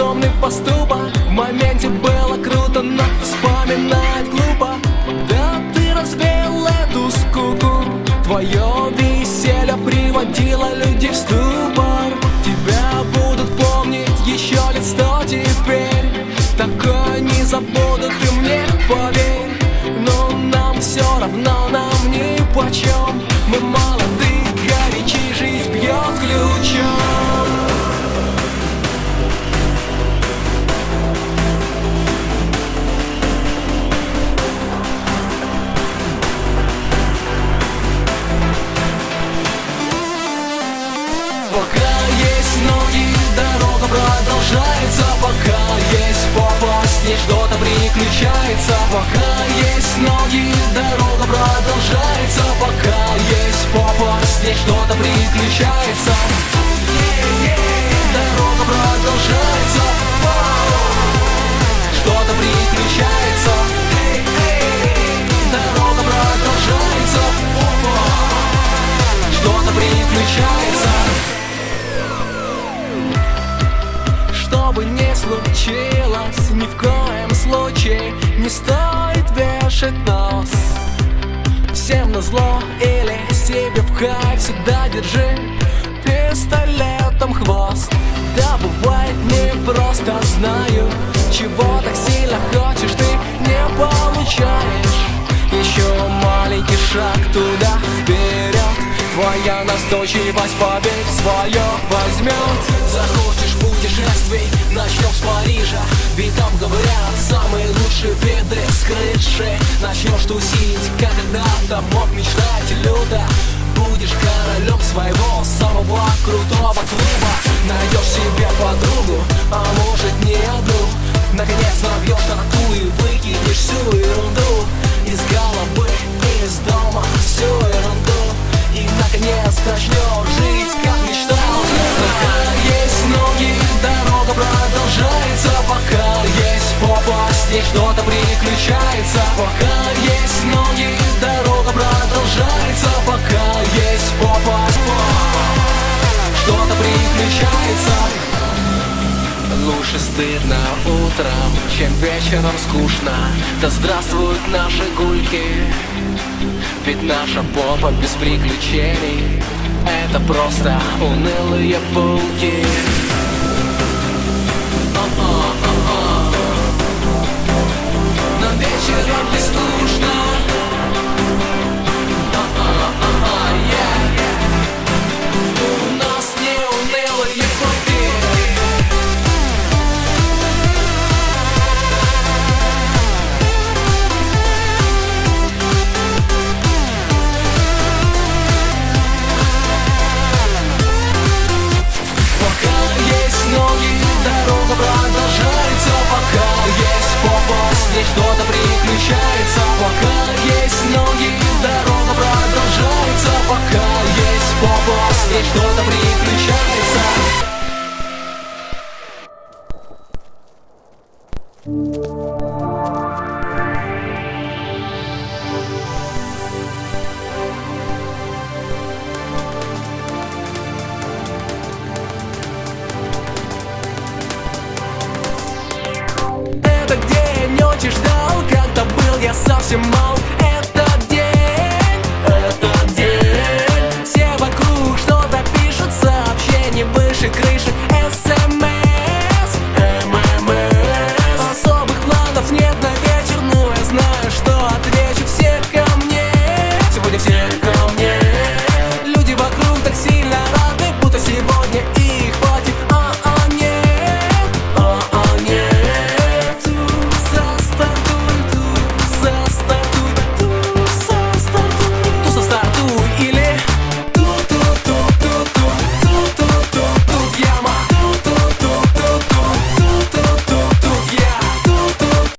безумный поступок В моменте было круто, но вспоминать глупо. Да ты развеял эту скуку. Твое веселье приводило людей в ступор. Тебя будут помнить еще лет сто теперь. Такое не забудут и мне поверь. Но нам все равно, нам ни почем. Мы молоды, горячи, жизнь бьет ключом Пока есть ноги, дорога продолжается. Пока есть попа, ней что-то приключается. Дорога продолжается. Что-то приключается. Дорога продолжается. Что-то приключается. Что бы ни случилось, ни в коем случае Не стоит вешать нос. Всем на зло или себе в кайф Всегда держи. Пистолетом хвост. Да бывает не просто знаю Чего так сильно хочешь, ты не получаешь. Еще маленький шаг туда вперед. Твоя настойчивость побег свое возьмет. Захочешь путешествий, начнем с Парижа. Ведь там говорят, самые лучшие виды с крыши Начнешь тусить, когда-то мог мечтать люто Будешь королем своего самого крутого клуба. Найдешь себе подругу, а может приключается Лучше стыдно утром, чем вечером скучно. Да здравствуют наши гульки Ведь наша попа без приключений. Это просто унылые булки я совсем мал